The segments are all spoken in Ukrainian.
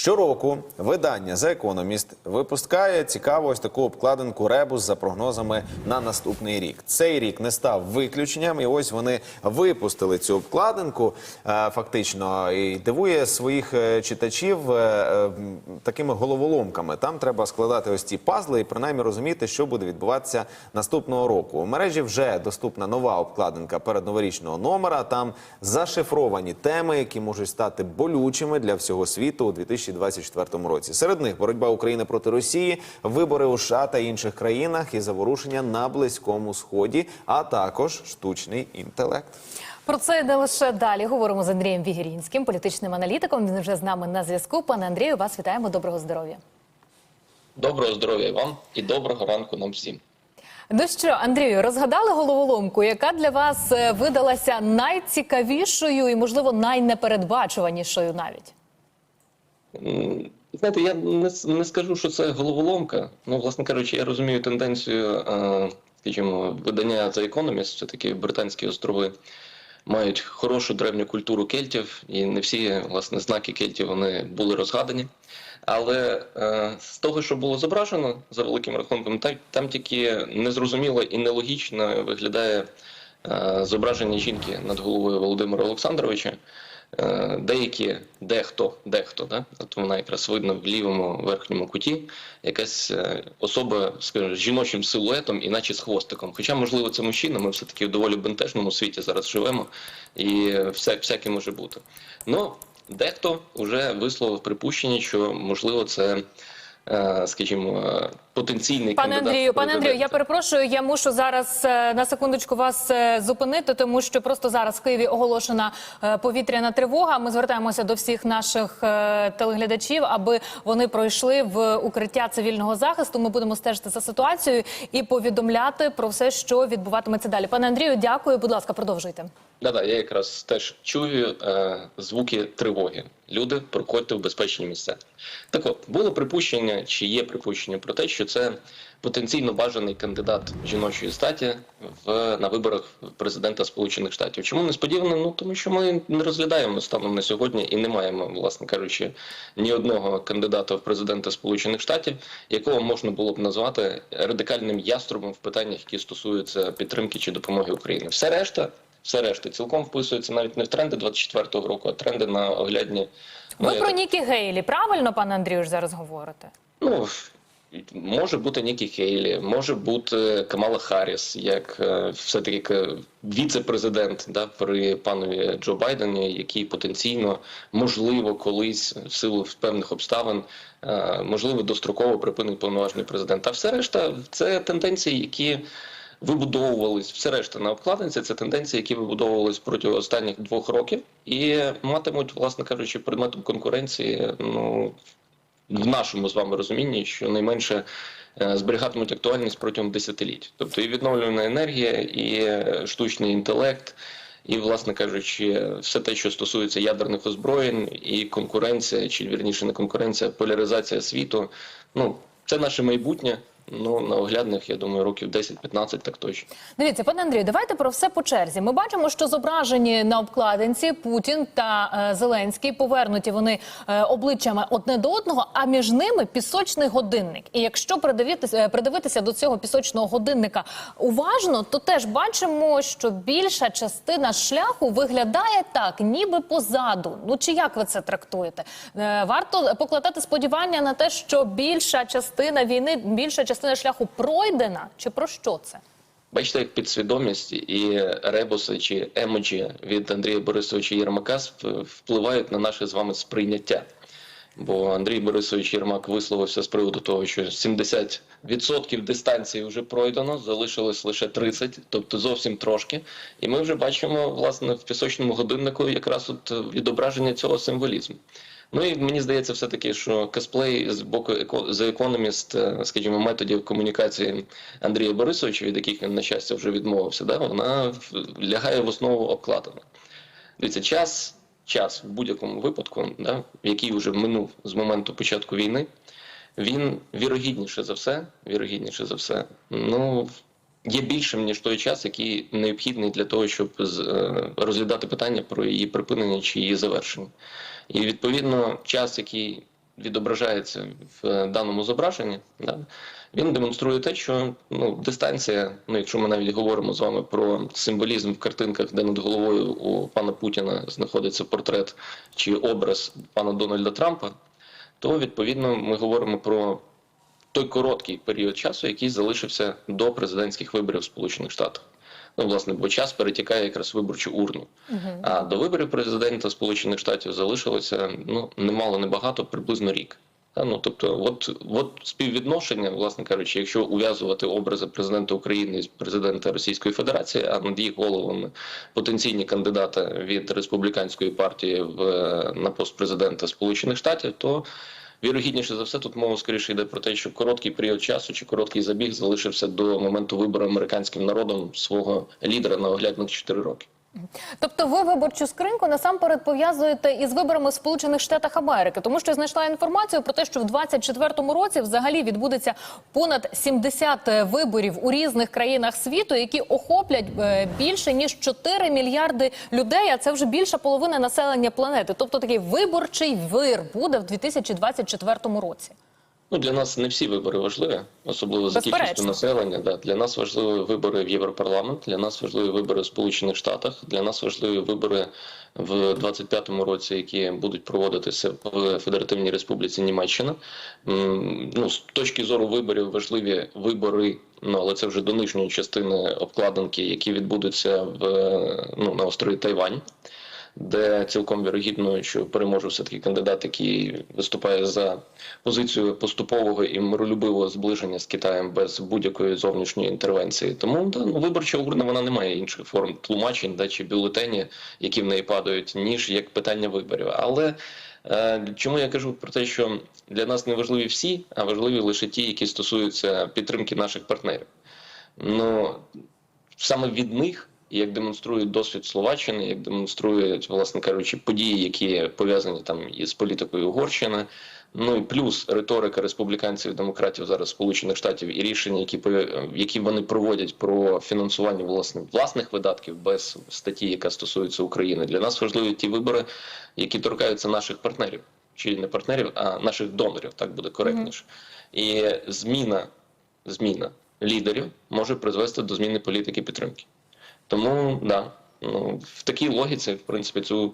Щороку видання The Economist випускає цікаву таку обкладинку ребус за прогнозами на наступний рік. Цей рік не став виключенням, і ось вони випустили цю обкладинку е, фактично і дивує своїх е, читачів е, такими головоломками. Там треба складати ось ці пазли і принаймні розуміти, що буде відбуватися наступного року. У мережі вже доступна нова обкладинка передноворічного номера. Там зашифровані теми, які можуть стати болючими для всього світу у 2024 році. Серед них боротьба України проти Росії, вибори у США та інших країнах і заворушення на близькому сході, а також штучний інтелект. Про це не лише далі говоримо з Андрієм Вігірінським, політичним аналітиком. Він вже з нами на зв'язку. Пане Андрію, вас вітаємо. Доброго здоров'я. Доброго здоров'я вам і доброго ранку нам всім. Ну що, Андрію, розгадали головоломку, яка для вас е, видалася найцікавішою і, можливо, найнепередбачуванішою навіть? Знаєте, я не, не скажу, що це головоломка. Ну, власне кажучи, я розумію тенденцію, е, скажімо, видання The Economist, це такі британські острови, мають хорошу древню культуру кельтів, і не всі власне знаки кельтів вони були розгадані. Але е, з того, що було зображено за великим рахунком, там, там тільки незрозуміло і нелогічно виглядає е, зображення жінки над головою Володимира Олександровича. Е, Деякі, дехто, дехто, да? от вона якраз видно в лівому верхньому куті, якась е, особа скажімо, з жіночим силуетом, іначе з хвостиком. Хоча, можливо, це мужчина, ми все-таки в доволі бентежному світі зараз живемо, і вся, всяке може бути. Ну, дехто вже висловив припущення, що можливо це, скажімо, е, потенційний Пане кандидат. Андрію, пане Андрію, я перепрошую. Я мушу зараз е, на секундочку вас е, зупинити, тому що просто зараз в Києві оголошена е, повітряна тривога. Ми звертаємося до всіх наших е, телеглядачів, аби вони пройшли в укриття цивільного захисту. Ми будемо стежити за ситуацією і повідомляти про все, що відбуватиметься далі. Пане Андрію, дякую. Будь ласка, продовжуйте. Да, да, я якраз теж чую е, звуки тривоги. Люди, проходьте в безпечні місця. Так от, було припущення, чи є припущення про те, що це потенційно бажаний кандидат жіночої статі в, на виборах президента Сполучених Штатів. Чому несподівано? Ну тому що ми не розглядаємо станом на сьогодні і не маємо, власне кажучи, ні одного кандидата в президента Сполучених Штатів, якого можна було б назвати радикальним яструбом в питаннях, які стосуються підтримки чи допомоги Україні. Все решта. Все решта цілком вписується навіть не в тренди 24-го року, а тренди на оглядні. ну, Ви я про Нікі Гейлі, правильно, пане Андрію, зараз говорите? Ну, може бути Нікі Хейлі, може бути Камала Харріс, як е, все-таки віце-президент да, при панові Джо Байдені, який потенційно, можливо, колись в силу певних обставин, е, можливо, достроково припинить повноважний президент. А все решта це тенденції, які. Вибудовувались все решта на обкладинці. Це тенденції, які вибудовувались протягом останніх двох років, і матимуть, власне кажучи, предметом конкуренції. Ну в нашому з вами розумінні, що найменше е, зберігатимуть актуальність протягом десятиліть. Тобто і відновлювана енергія, і е, штучний інтелект, і, власне кажучи, все те, що стосується ядерних озброєнь, і конкуренція, чи вірніше не конкуренція, поляризація світу. Ну, це наше майбутнє. Ну, на оглядних, я думаю, років 10-15 так точно. Дивіться, пане Андрію, давайте про все по черзі. Ми бачимо, що зображені на обкладинці Путін та е, Зеленський повернуті вони е, обличчями одне до одного, а між ними пісочний годинник. І якщо придивитися, е, придивитися до цього пісочного годинника уважно, то теж бачимо, що більша частина шляху виглядає так, ніби позаду. Ну чи як ви це трактуєте? Е, варто покладати сподівання на те, що більша частина війни, більша частина шляху пройдена, чи про що це? Бачите, як підсвідомість і ребуси чи емоджі від Андрія Борисовича Єрмака впливають на наше з вами сприйняття. Бо Андрій Борисович Єрмак висловився з приводу того, що 70% дистанції вже пройдено, залишилось лише 30%, тобто зовсім трошки. І ми вже бачимо власне в пісочному годиннику якраз от відображення цього символізму. Ну і мені здається, все таки, що косплей з боку The Economist, е, скажімо, методів комунікації Андрія Борисовича, від яких він на щастя вже відмовився, да, вона лягає в основу обкладено. Дивіться, час, час в будь-якому випадку, да, який вже минув з моменту початку війни, він вірогідніше за все, вірогідніше за все, ну є більшим ніж той час, який необхідний для того, щоб е, розглядати питання про її припинення чи її завершення. І відповідно час, який відображається в е, даному зображенні, да, він демонструє те, що ну, дистанція, ну якщо ми навіть говоримо з вами про символізм в картинках, де над головою у пана Путіна знаходиться портрет чи образ пана Дональда Трампа, то відповідно ми говоримо про той короткий період часу, який залишився до президентських виборів Сполучених Штатах. Ну, власне, бо час перетікає якраз виборчу урну. А до виборів президента Сполучених Штатів залишилося ну немало небагато, приблизно рік. Та, Ну, тобто, от, от співвідношення, власне кажучи, якщо ув'язувати образи президента України і президента Російської Федерації, а над їх головами потенційні кандидати від республіканської партії в на пост президента Сполучених Штатів, то вірогідніше за все тут мова скоріше йде про те, що короткий період часу чи короткий забіг залишився до моменту вибору американським народом свого лідера на оглядних 4 роки. Тобто ви виборчу скриньку насамперед пов'язуєте із виборами в Сполучених Штатах Америки, тому що знайшла інформацію про те, що в 24-му році взагалі відбудеться понад 70 виборів у різних країнах світу, які охоплять е, більше ніж 4 мільярди людей. А це вже більша половина населення планети. Тобто такий виборчий вир буде в 2024 році. Ну, для нас не всі вибори важливі, особливо за кількістю населення. Да. Для нас важливі вибори в Європарламент, для нас важливі вибори в Сполучених Штатах, для нас важливі вибори в 25-му році, які будуть проводитися в Федеративній Республіці Німеччина. Ну, з точки зору виборів важливі вибори, ну але це вже до нижньої частини обкладинки, які відбудуться в ну, на острові Тайвань де цілком вірогідно, що переможе все таки кандидат, який виступає за позицію поступового і миролюбивого зближення з Китаєм без будь-якої зовнішньої інтервенції. Тому да, ну, виборча урна вона не має інших форм тлумачень да, чи бюлетені, які в неї падають, ніж як питання виборів. Але е, чому я кажу про те, що для нас не важливі всі, а важливі лише ті, які стосуються підтримки наших партнерів. Ну саме від них, і як демонструє досвід Словаччини, як демонструють, власне кажучи, події, які пов'язані там із політикою Угорщини. Ну і плюс риторика республіканців і демократів зараз Сполучених Штатів і рішення, які які вони проводять про фінансування власне власних видатків без статті, яка стосується України. Для нас важливі ті вибори, які торкаються наших партнерів, чи не партнерів, а наших донорів. Так буде коректніше. І зміна, зміна лідерів може призвести до зміни політики підтримки. Тому да, ну в такій логіці, в принципі, цю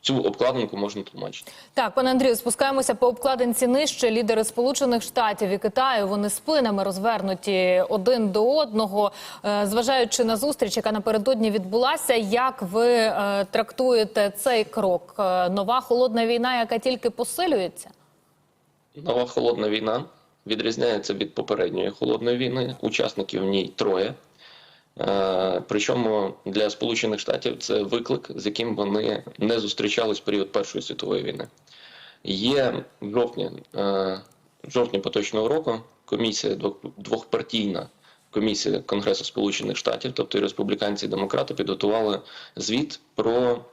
цю обкладинку можна тлумачити. Так, пане Андрію, спускаємося по обкладинці нижче. Лідери Сполучених Штатів і Китаю вони спинами розвернуті один до одного. Е, Зважаючи на зустріч, яка напередодні відбулася, як ви е, трактуєте цей крок? Е, Нова холодна війна, яка тільки посилюється? Нова холодна війна відрізняється від попередньої холодної війни. Учасників в ній троє. Е, Причому для Сполучених Штатів це виклик, з яким вони не зустрічались в період Першої світової війни. Є в жовтні, е, в поточного року комісія двохпартійна комісія Конгресу Сполучених Штатів, тобто і республіканці і демократи, підготували звіт про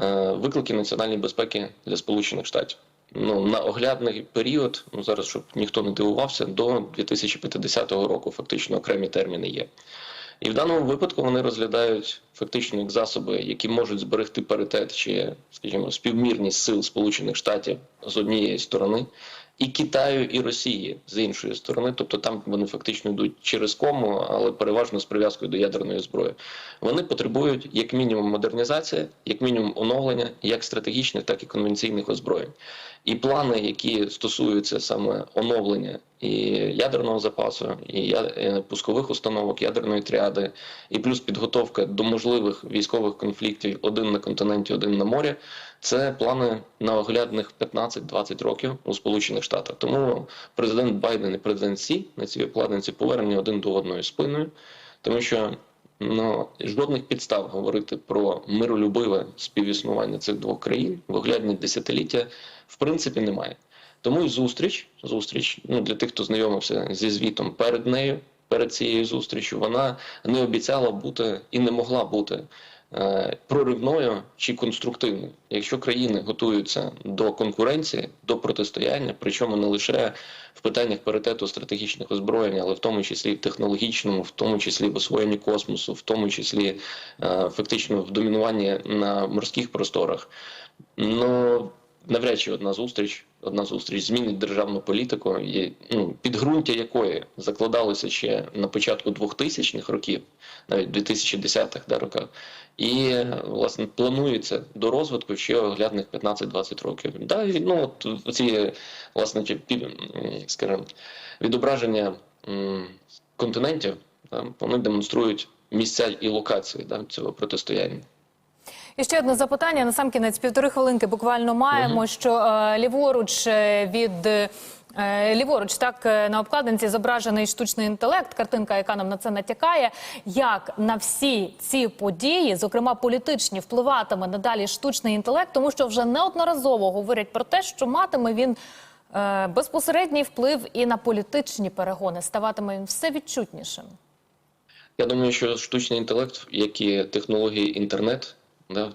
е, виклики національної безпеки для Сполучених Штатів. Ну на оглядний період, ну зараз щоб ніхто не дивувався, до 2050 року фактично окремі терміни є. І в даному випадку вони розглядають фактично як засоби, які можуть зберегти паритет чи, скажімо, співмірність сил Сполучених Штатів з однієї сторони, і Китаю, і Росії з іншої сторони. Тобто там вони фактично йдуть через кому, але переважно з прив'язкою до ядерної зброї. Вони потребують як мінімум модернізації, як мінімум оновлення, як стратегічних, так і конвенційних озброєнь. І плани, які стосуються саме оновлення і ядерного запасу, і е, пускових установок, ядерної тріади, і плюс підготовка до можливих військових конфліктів один на континенті, один на морі. Це плани на оглядних 15-20 років у Сполучених Штатах. Тому президент Байден і президент Сі на цій обкладинці повернені один до одної спиною, тому що ну жодних підстав говорити про миролюбиве співіснування цих двох країн в оглядні десятиліття в принципі немає. Тому і зустріч, зустріч ну для тих, хто знайомився зі звітом перед нею, перед цією зустрічю, вона не обіцяла бути і не могла бути е, проривною чи конструктивною. Якщо країни готуються до конкуренції, до протистояння, причому не лише в питаннях паритету стратегічних озброєнь, але в тому числі в технологічному, в тому числі в освоєнні космосу, в тому числі е, фактично в домінуванні на морських просторах. Ну навряд чи одна зустріч одна зустріч змінить державну політику, і, ну, підґрунтя якої закладалося ще на початку 2000-х років, навіть 2010-х да, роках, і власне планується до розвитку ще оглядних 15-20 років. Да, і, ну, от ці власне скажімо, відображення континентів, да, вони демонструють місця і локації да, цього протистояння. І ще одне запитання. На сам кінець півтори хвилинки буквально маємо, що е, ліворуч е, від. е, Ліворуч, так е, на обкладинці зображений штучний інтелект, картинка, яка нам на це натякає. Як на всі ці події, зокрема політичні, впливатиме надалі штучний інтелект, тому що вже неодноразово говорять про те, що матиме він е, безпосередній вплив і на політичні перегони, ставатиме він все відчутнішим. Я думаю, що штучний інтелект, як і технології інтернет,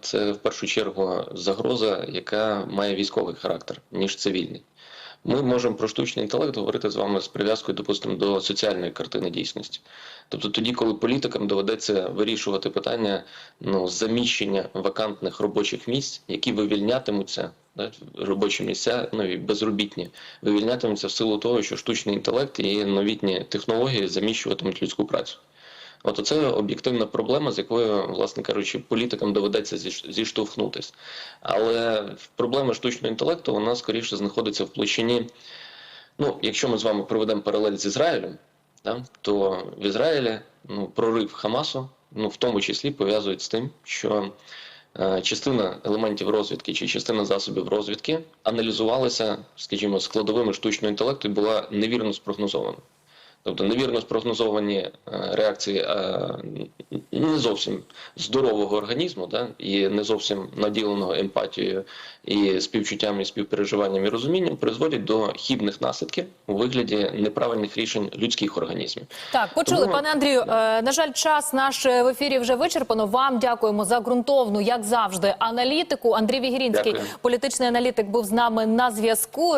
це в першу чергу загроза, яка має військовий характер, ніж цивільний. Ми можемо про штучний інтелект говорити з вами з прив'язкою, допустимо, до соціальної картини дійсності. Тобто тоді, коли політикам доведеться вирішувати питання ну, заміщення вакантних робочих місць, які вивільнятимуться, да, робочі місця, ну і безробітні, вивільнятимуться в силу того, що штучний інтелект і новітні технології заміщуватимуть людську працю. От це об'єктивна проблема, з якою, власне кажучи, політикам доведеться зіш- зіштовхнутись. Але проблема штучного інтелекту вона скоріше знаходиться в площині. Ну, якщо ми з вами проведемо паралель з Ізраїлем, да, то в Ізраїлі ну, прорив Хамасу, ну, в тому числі пов'язують з тим, що е, частина елементів розвідки чи частина засобів розвідки аналізувалася, скажімо, складовими штучного інтелекту і була невірно спрогнозована. Тобто невірно спрогнозовані е, реакції е, не зовсім здорового організму, да, і не зовсім наділеного емпатією і співчуттям, і співпереживанням і розумінням призводять до хібних наслідків у вигляді неправильних рішень людських організмів. Так, почули, Тому- пане Андрію. Е, на жаль, час наш в ефірі вже вичерпано. Вам дякуємо за ґрунтовну, як завжди, аналітику. Андрій Вігірінський, Дякую. політичний аналітик, був з нами на зв'язку.